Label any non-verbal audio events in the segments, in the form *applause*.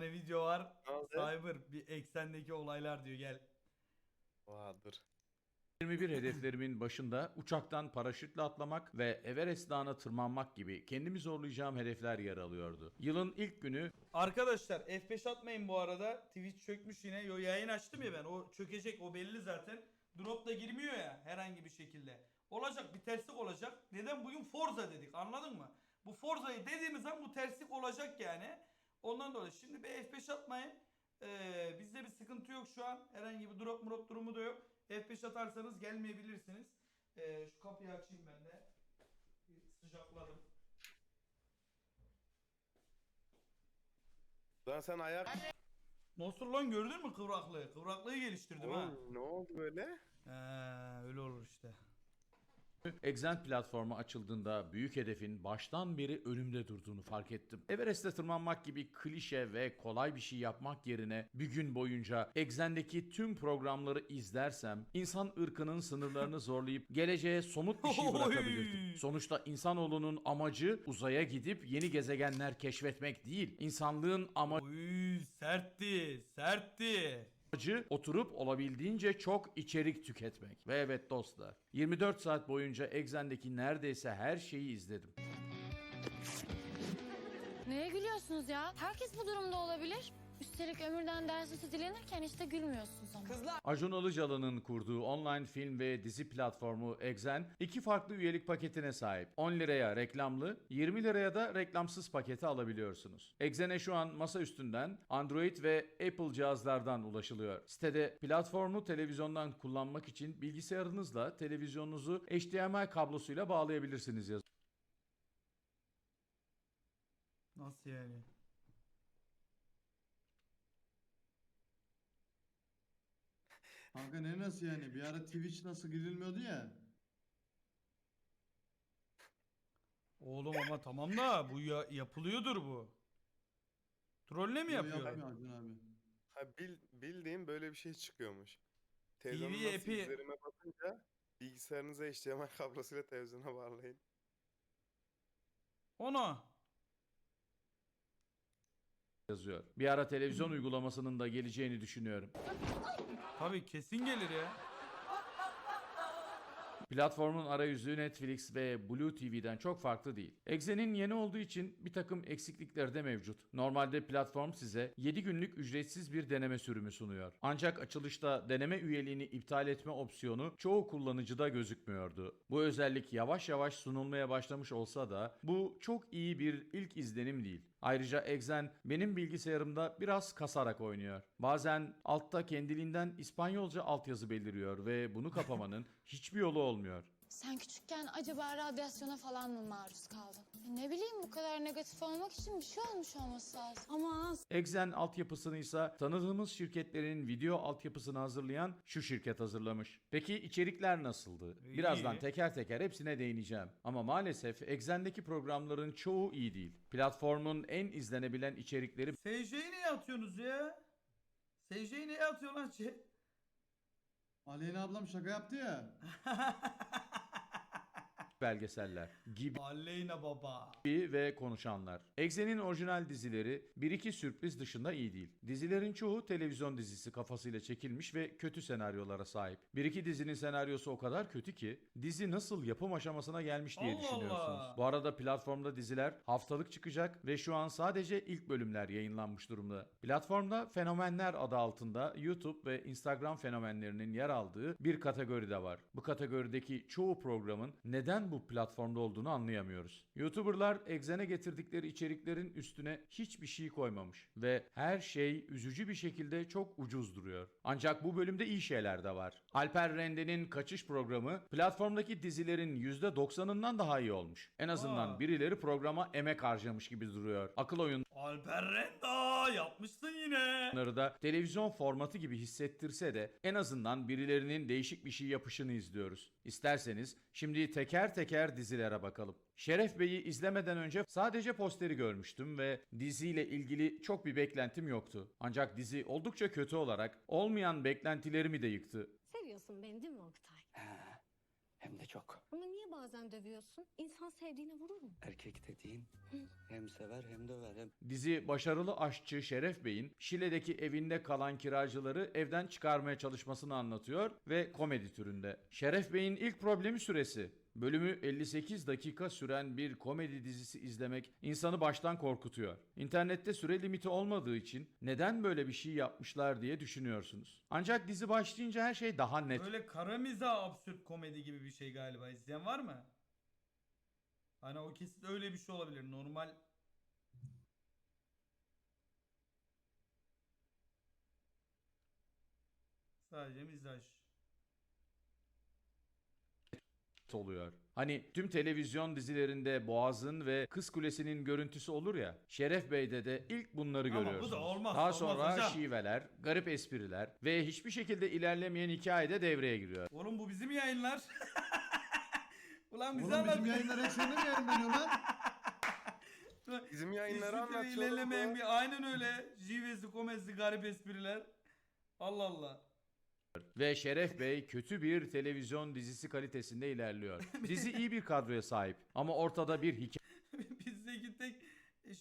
tane video var. Cyber bir eksendeki olaylar diyor gel. Dur. 21 hedeflerimin başında uçaktan paraşütle atlamak ve Everest Dağı'na tırmanmak gibi kendimi zorlayacağım hedefler yer alıyordu. Yılın ilk günü Arkadaşlar F5 atmayın bu arada. Twitch çökmüş yine. Yo yayın açtım ya ben. O çökecek o belli zaten. Drop da girmiyor ya herhangi bir şekilde. Olacak bir terslik olacak. Neden bugün Forza dedik anladın mı? Bu Forza'yı dediğimiz zaman bu terslik olacak yani. Ondan dolayı şimdi bir F5 atmayın. Ee, bizde bir sıkıntı yok şu an. Herhangi bir drop drop durumu da yok. F5 atarsanız gelmeyebilirsiniz. Ee, şu kapıyı açayım ben de. Bir sıcakladım. Lan sen ayak... Nasıl lan gördün mü kıvraklığı? Kıvraklığı geliştirdim ha. Oğlum, ne oldu böyle? He, öyle olur işte. Exent platformu açıldığında büyük hedefin baştan beri önümde durduğunu fark ettim. Everest'e tırmanmak gibi klişe ve kolay bir şey yapmak yerine bir gün boyunca Exent'deki tüm programları izlersem insan ırkının sınırlarını *laughs* zorlayıp geleceğe somut bir şey bırakabilirdim. Sonuçta insanoğlunun amacı uzaya gidip yeni gezegenler keşfetmek değil. İnsanlığın amacı Uy sertti, sertti. Amacı oturup olabildiğince çok içerik tüketmek. Ve evet dostlar 24 saat boyunca Exen'deki neredeyse her şeyi izledim. Neye gülüyorsunuz ya? Herkes bu durumda olabilir. Üstelik ömürden ders sütü dilenirken işte gülmüyorsunuz ama. Acun Ilıcalı'nın kurduğu online film ve dizi platformu Exen iki farklı üyelik paketine sahip. 10 liraya reklamlı, 20 liraya da reklamsız paketi alabiliyorsunuz. Exen'e şu an masa üstünden Android ve Apple cihazlardan ulaşılıyor. Sitede platformu televizyondan kullanmak için bilgisayarınızla televizyonunuzu HDMI kablosuyla bağlayabilirsiniz yazıyor. Nasıl yani? Kanka ne nasıl yani? Bir ara Twitch nasıl girilmiyordu ya. Oğlum ama tamam da bu ya- yapılıyordur bu. Trolle mi Yo, yapıyor? yapmıyor Acun abi. Ha bil, bildiğin böyle bir şey çıkıyormuş. Televizyonun TV nasıl epi- izlerime bakınca bilgisayarınıza HDMI kablosuyla televizyona bağlayın. Ona. yazıyor. Bir ara televizyon uygulamasının da geleceğini düşünüyorum. Tabii kesin gelir ya. *laughs* Platformun arayüzü Netflix ve Blue TV'den çok farklı değil. Exen'in yeni olduğu için bir takım eksiklikleri de mevcut. Normalde platform size 7 günlük ücretsiz bir deneme sürümü sunuyor. Ancak açılışta deneme üyeliğini iptal etme opsiyonu çoğu kullanıcıda gözükmüyordu. Bu özellik yavaş yavaş sunulmaya başlamış olsa da bu çok iyi bir ilk izlenim değil. Ayrıca Exen benim bilgisayarımda biraz kasarak oynuyor. Bazen altta kendiliğinden İspanyolca altyazı beliriyor ve bunu kapamanın *laughs* hiçbir yolu olmuyor. Sen küçükken acaba radyasyona falan mı maruz kaldın? E ne bileyim bu kadar negatif olmak için bir şey olmuş olması lazım. Ama Exen altyapısını ise tanıdığımız şirketlerin video altyapısını hazırlayan şu şirket hazırlamış. Peki içerikler nasıldı? Birazdan teker teker hepsine değineceğim. Ama maalesef Exen'deki programların çoğu iyi değil. Platformun en izlenebilen içerikleri SJ'yi niye atıyorsunuz ya? SJ'yi niye atıyor lan şey? Aleyna ablam şaka yaptı ya. *laughs* belgeseller gibi Aleyna baba. ve konuşanlar. Exen'in orijinal dizileri bir iki sürpriz dışında iyi değil. Dizilerin çoğu televizyon dizisi kafasıyla çekilmiş ve kötü senaryolara sahip. Bir iki dizinin senaryosu o kadar kötü ki dizi nasıl yapım aşamasına gelmiş diye Allah düşünüyorsunuz. Allah. Bu arada platformda diziler haftalık çıkacak ve şu an sadece ilk bölümler yayınlanmış durumda. Platformda Fenomenler adı altında YouTube ve Instagram fenomenlerinin yer aldığı bir kategori de var. Bu kategorideki çoğu programın neden bu platformda olduğunu anlayamıyoruz. YouTuberlar Exen'e getirdikleri içeriklerin üstüne hiçbir şey koymamış ve her şey üzücü bir şekilde çok ucuz duruyor. Ancak bu bölümde iyi şeyler de var. Alper Rende'nin kaçış programı platformdaki dizilerin %90'ından daha iyi olmuş. En azından Aa. birileri programa emek harcamış gibi duruyor. Akıl oyun Alper Renda yapmışsın yine. Bunları da televizyon formatı gibi hissettirse de en azından birilerinin değişik bir şey yapışını izliyoruz. İsterseniz şimdi teker teker dizilere bakalım. Şeref Bey'i izlemeden önce sadece posteri görmüştüm ve diziyle ilgili çok bir beklentim yoktu. Ancak dizi oldukça kötü olarak olmayan beklentilerimi de yıktı. Seviyorsun beni değil mi Oktay? Hem de çok. Ama niye bazen dövüyorsun? İnsan sevdiğine vurur mu? Erkek dediğin hem sever hem döver hem Dizi başarılı aşçı Şeref Bey'in Şile'deki evinde kalan kiracıları evden çıkarmaya çalışmasını anlatıyor ve komedi türünde. Şeref Bey'in ilk problemi süresi. Bölümü 58 dakika süren bir komedi dizisi izlemek insanı baştan korkutuyor. İnternette süre limiti olmadığı için neden böyle bir şey yapmışlar diye düşünüyorsunuz. Ancak dizi başlayınca her şey daha net Böyle kara mizah absürt komedi gibi bir şey galiba. İzleyen var mı? Hani o kesit öyle bir şey olabilir. Normal Sadece mizaj. Oluyor. Hani tüm televizyon dizilerinde Boğaz'ın ve Kız Kulesi'nin görüntüsü olur ya. Şeref Bey'de de ilk bunları Ama bu da görüyorsunuz. olmaz, Daha olmaz sonra hocam. şiveler, garip espriler ve hiçbir şekilde ilerlemeyen hikaye de devreye giriyor. Oğlum bu bizim yayınlar. *laughs* Ulan bize Oğlum bizim yayınlar ekseninde mi yayınlanıyor lan? *laughs* Bizim yayınları Hiçbir anlatıyor. ilerlemeyen bir aynen öyle. Jivesi, komedi, garip espriler. Allah Allah. Ve Şeref Bey kötü bir televizyon dizisi kalitesinde ilerliyor. *laughs* Dizi iyi bir kadroya sahip ama ortada bir hikaye *laughs* Bizdeki tek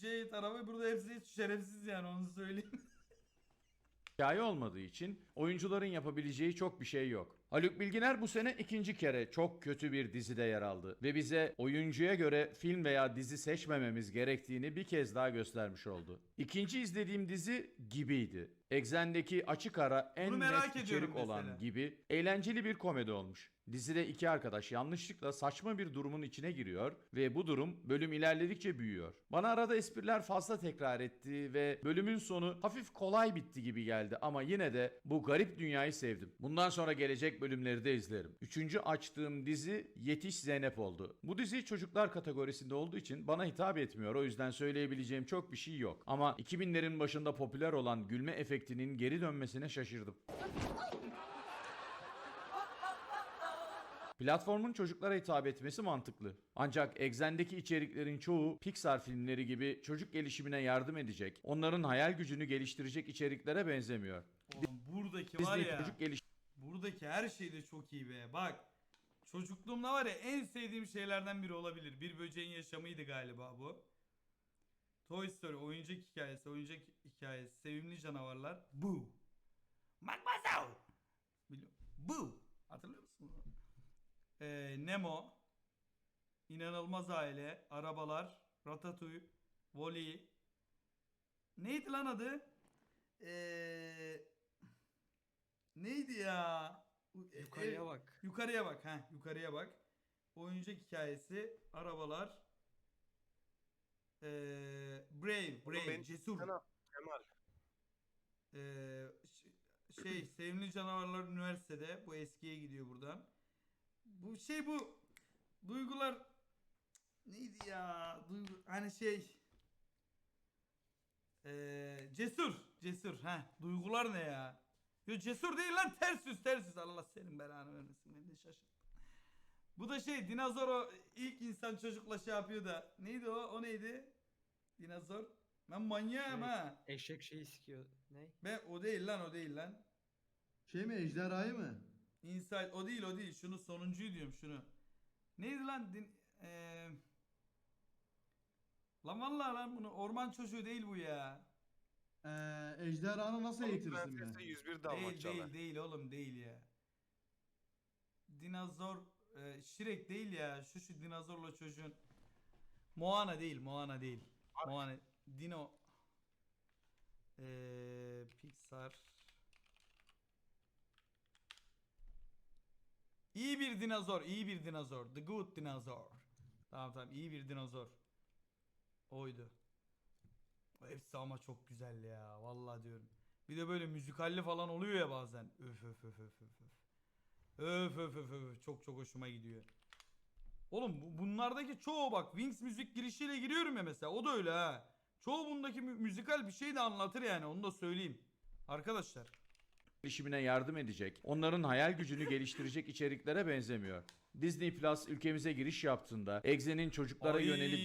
şey tarafı burada hepsi şerefsiz yani onu söyleyeyim. *laughs* hikaye olmadığı için oyuncuların yapabileceği çok bir şey yok. Haluk Bilginer bu sene ikinci kere çok kötü bir dizide yer aldı ve bize oyuncuya göre film veya dizi seçmememiz gerektiğini bir kez daha göstermiş oldu. İkinci izlediğim dizi Gibi'ydi. Exxen'deki açık ara en Bunu merak net içerik olan mesela. Gibi eğlenceli bir komedi olmuş. Dizide iki arkadaş yanlışlıkla saçma bir durumun içine giriyor ve bu durum bölüm ilerledikçe büyüyor. Bana arada espriler fazla tekrar etti ve bölümün sonu hafif kolay bitti gibi geldi ama yine de bu garip dünyayı sevdim. Bundan sonra gelecek bölümleri de izlerim. Üçüncü açtığım dizi Yetiş Zeynep oldu. Bu dizi çocuklar kategorisinde olduğu için bana hitap etmiyor o yüzden söyleyebileceğim çok bir şey yok. Ama 2000'lerin başında popüler olan gülme efektinin geri dönmesine şaşırdım. Platformun çocuklara hitap etmesi mantıklı. Ancak Exxen'deki içeriklerin çoğu Pixar filmleri gibi çocuk gelişimine yardım edecek, onların hayal gücünü geliştirecek içeriklere benzemiyor. Oğlum buradaki var Disney ya. çocuk geliş Buradaki her şey de çok iyi be. Bak. Çocukluğumda var ya en sevdiğim şeylerden biri olabilir. Bir böceğin yaşamıydı galiba bu. Toy Story oyuncak hikayesi, oyuncak hikayesi, sevimli canavarlar. Bu. Biliyor. Bu. Hatırlıyor musun? Ee, Nemo. İnanılmaz Aile, Arabalar, Ratatouille, Wall-E. Neydi lan adı? Eee Neydi ya? E- yukarıya ev- bak. Yukarıya bak. ha yukarıya bak. Oyuncak hikayesi, arabalar. Eee Brave, Brave, benim- cesur. Kemal. Eee, ş- şey, Sevimli Canavarlar Üniversitede. Bu eskiye gidiyor buradan. Bu şey bu duygular neydi ya? Duygu hani şey eee cesur, cesur. Ha, duygular ne ya? Yo cesur değil lan ters yüz ters yüz. Allah senin belanı vermesin. Ben de şaşırdım. Bu da şey dinozor o ilk insan çocukla şey yapıyor da. Neydi o? O neydi? Dinozor. Ben manyağım Şey- ha. Eşek şeyi sikiyor. Ne? Ben o değil lan o değil lan. Şey mi ejderhayı mı? Inside o değil o değil. Şunu sonuncuyu diyorum şunu. Neydi lan? Din, eee Lan vallahi lan bunu orman çocuğu değil bu ya. Ee, ejderhanı nasıl Pamuk eğitirsin Prenses'e ben? 101 Değil değil değil oğlum değil ya. Dinozor e, Shrek değil ya. Şu şu dinozorla çocuğun. Moana değil Moana değil. Moana. Dino. Eee Pixar. İyi bir dinozor, iyi bir dinozor. The Good Dinosaur. Tamam tamam iyi bir dinozor. Oydu. Hepsi ama çok güzel ya. Vallahi diyorum. Bir de böyle müzikalli falan oluyor ya bazen. Öf öf öf öf. öf. Öf öf öf öf. Çok çok hoşuma gidiyor. Oğlum bu- bunlardaki çoğu bak Wings müzik girişiyle giriyorum ya mesela. O da öyle ha. Çoğu bundaki mü- müzikal bir şey de anlatır yani onu da söyleyeyim. Arkadaşlar. gelişimine yardım edecek, onların hayal gücünü geliştirecek içeriklere benzemiyor. Disney Plus ülkemize giriş yaptığında Exxen'in çocuklara Ay, yönelik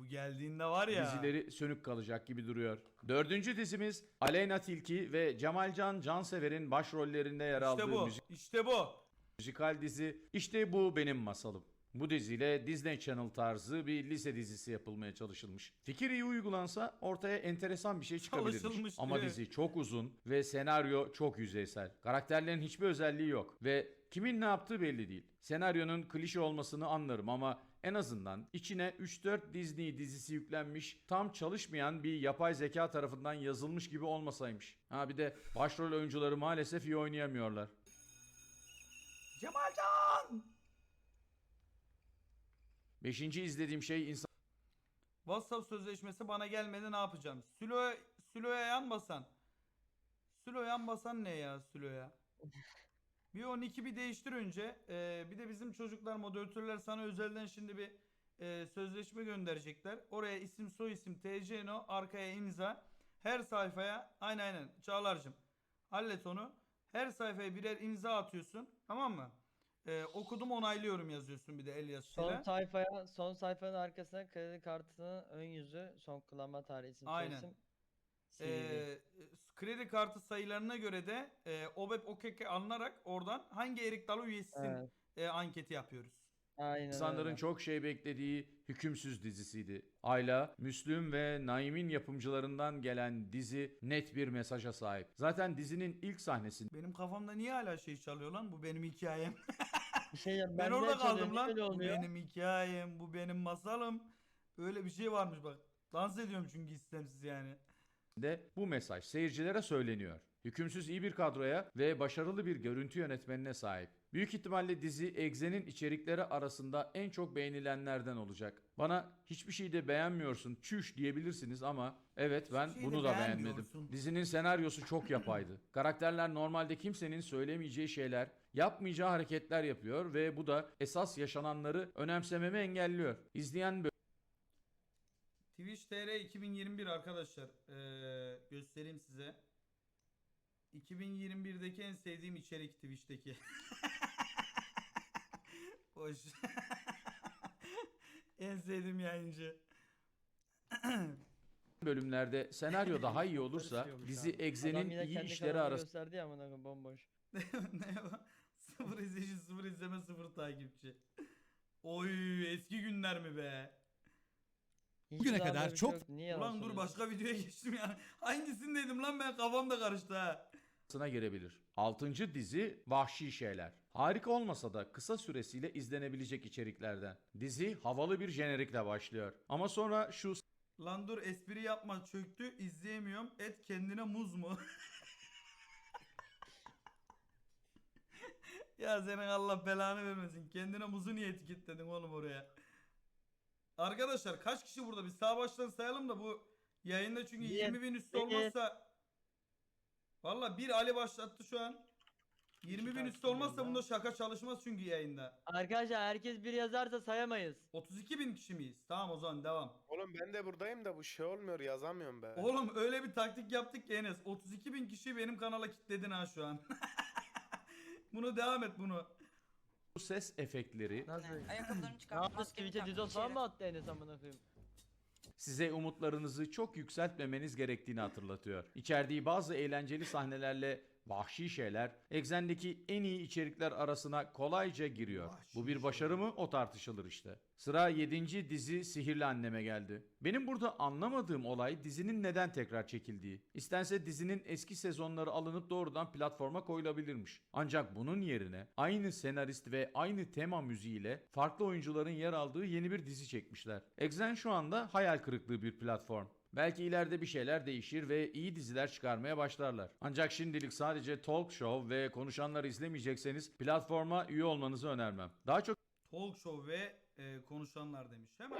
bu geldiğinde var ya. dizileri sönük kalacak gibi duruyor. Dördüncü dizimiz Aleyna Tilki ve Cemalcan Cansever'in başrollerinde yer İşte aldığı bu. müzik İşte bu. Müzikal dizi İşte Bu Benim Masalım. Bu diziyle Disney Channel tarzı bir lise dizisi yapılmaya çalışılmış. Fikir iyi uygulansa ortaya enteresan bir şey çıkabilirmiş. Ama diyor. dizi çok uzun ve senaryo çok yüzeysel. Karakterlerin hiçbir özelliği yok ve kimin ne yaptığı belli değil. Senaryonun klişe olmasını anlarım ama en azından içine 3-4 Disney dizisi yüklenmiş, tam çalışmayan bir yapay zeka tarafından yazılmış gibi olmasaymış. Ha bir de başrol oyuncuları maalesef iyi oynayamıyorlar. Cemalcan! Beşinci izlediğim şey insan WhatsApp sözleşmesi bana gelmedi ne yapacağım? Sülo Sülo'ya yan basan. Sülo yan basan ne ya Sülo'ya? Bir 12 bir değiştir önce. Ee, bir de bizim çocuklar moderatörler sana özelden şimdi bir e, sözleşme gönderecekler. Oraya isim soy isim TC no arkaya imza. Her sayfaya aynen aynen Çağlar'cığım hallet onu. Her sayfaya birer imza atıyorsun tamam mı? Ee, okudum onaylıyorum yazıyorsun bir de el yazısıyla. Son sayfaya, son sayfanın arkasına kredi kartının ön yüzü, son kullanma tarihi isim, Aynen. Ee, kredi kartı sayılarına göre de e, OBEP OKK alınarak oradan hangi Erik Dalı üyesisin Evet. e, anketi yapıyoruz. Aynen İnsanların öyle. çok şey beklediği hükümsüz dizisiydi. Ayla, Müslüm ve Naim'in yapımcılarından gelen dizi net bir mesaja sahip. Zaten dizinin ilk sahnesinde Benim kafamda niye hala şey çalıyor lan? Bu benim hikayem. Bir şey *laughs* ben de orada kaldım lan. Bu benim hikayem, bu benim masalım. Öyle bir şey varmış bak. Dans ediyorum çünkü istemsiz yani. de bu mesaj seyircilere söyleniyor. Hükümsüz iyi bir kadroya ve başarılı bir görüntü yönetmenine sahip. Büyük ihtimalle dizi Exe'nin içerikleri arasında en çok beğenilenlerden olacak. Bana hiçbir şey de beğenmiyorsun, çüş diyebilirsiniz ama evet ben şey de bunu da beğenmedim. beğenmiyorsun. Dizinin senaryosu çok yapaydı. *laughs* Karakterler normalde kimsenin söylemeyeceği şeyler, yapmayacağı hareketler yapıyor ve bu da esas yaşananları önemsememi engelliyor. İzleyen Twitch TR 2021 arkadaşlar. Ee, göstereyim size. 2021'deki en sevdiğim içerik Twitch'teki. *laughs* Boş. *laughs* en sevdiğim yayıncı. *clears throat* bölümlerde senaryo daha iyi olursa dizi abi. Adam yine iyi kendi işleri kanalını arasında gösterdi ya amına koyayım bomboş. *laughs* ne o? Sıfır izleyici, sıfır izleme, sıfır takipçi. Oy eski günler mi be? Hiç Bugüne kadar bir şey çok- yoktu, Niye yalan Ulan dur söylüyorsun? başka videoya geçtim ya. Hangisindeydim lan ben kafam da karıştı ha. Girebilir. Altıncı dizi Vahşi Şeyler. Harika olmasa da kısa süresiyle izlenebilecek içeriklerden. Dizi havalı bir jenerikle başlıyor. Ama sonra şu Lan dur espri yapma çöktü izleyemiyorum. Et kendine muz mu? *laughs* ya senin Allah belanı vermesin. Kendine muzu niye etiketledin oğlum oraya? Arkadaşlar kaç kişi burada? Bir sağ baştan sayalım da bu yayında çünkü Bir, 20 bin üstü olmazsa Valla bir Ali başlattı şu an. 20 bin üstü olmazsa bunda şaka çalışmaz çünkü yayında. Arkadaşlar herkes bir yazarsa sayamayız. 32 bin kişi miyiz? Tamam o zaman devam. Oğlum ben de buradayım da bu şey olmuyor yazamıyorum ben. Oğlum öyle bir taktik yaptık ki Enes. 32 bin kişi benim kanala kilitledin ha şu an. *laughs* bunu devam et bunu. ses efektleri Nasıl? Ayakkabılarımı Ne çıkarttım. yaptı maskemi Twitch'e taktım, dizot falan içeri. mı attı Enes amına koyayım? Size umutlarınızı çok yükseltmemeniz gerektiğini hatırlatıyor. İçerdiği bazı eğlenceli sahnelerle vahşi şeyler Exen'deki en iyi içerikler arasına kolayca giriyor. Bu bir başarı mı o tartışılır işte. Sıra 7. dizi Sihirli Anneme geldi. Benim burada anlamadığım olay dizinin neden tekrar çekildiği. İstense dizinin eski sezonları alınıp doğrudan platforma koyulabilirmiş. Ancak bunun yerine aynı senarist ve aynı tema müziğiyle farklı oyuncuların yer aldığı yeni bir dizi çekmişler. Exen şu anda hayal kırıklığı bir platform. Belki ileride bir şeyler değişir ve iyi diziler çıkarmaya başlarlar. Ancak şimdilik sadece talk show ve konuşanları izlemeyecekseniz platforma üye olmanızı önermem. Daha çok Talk show ve e, konuşanlar demiş. Hemen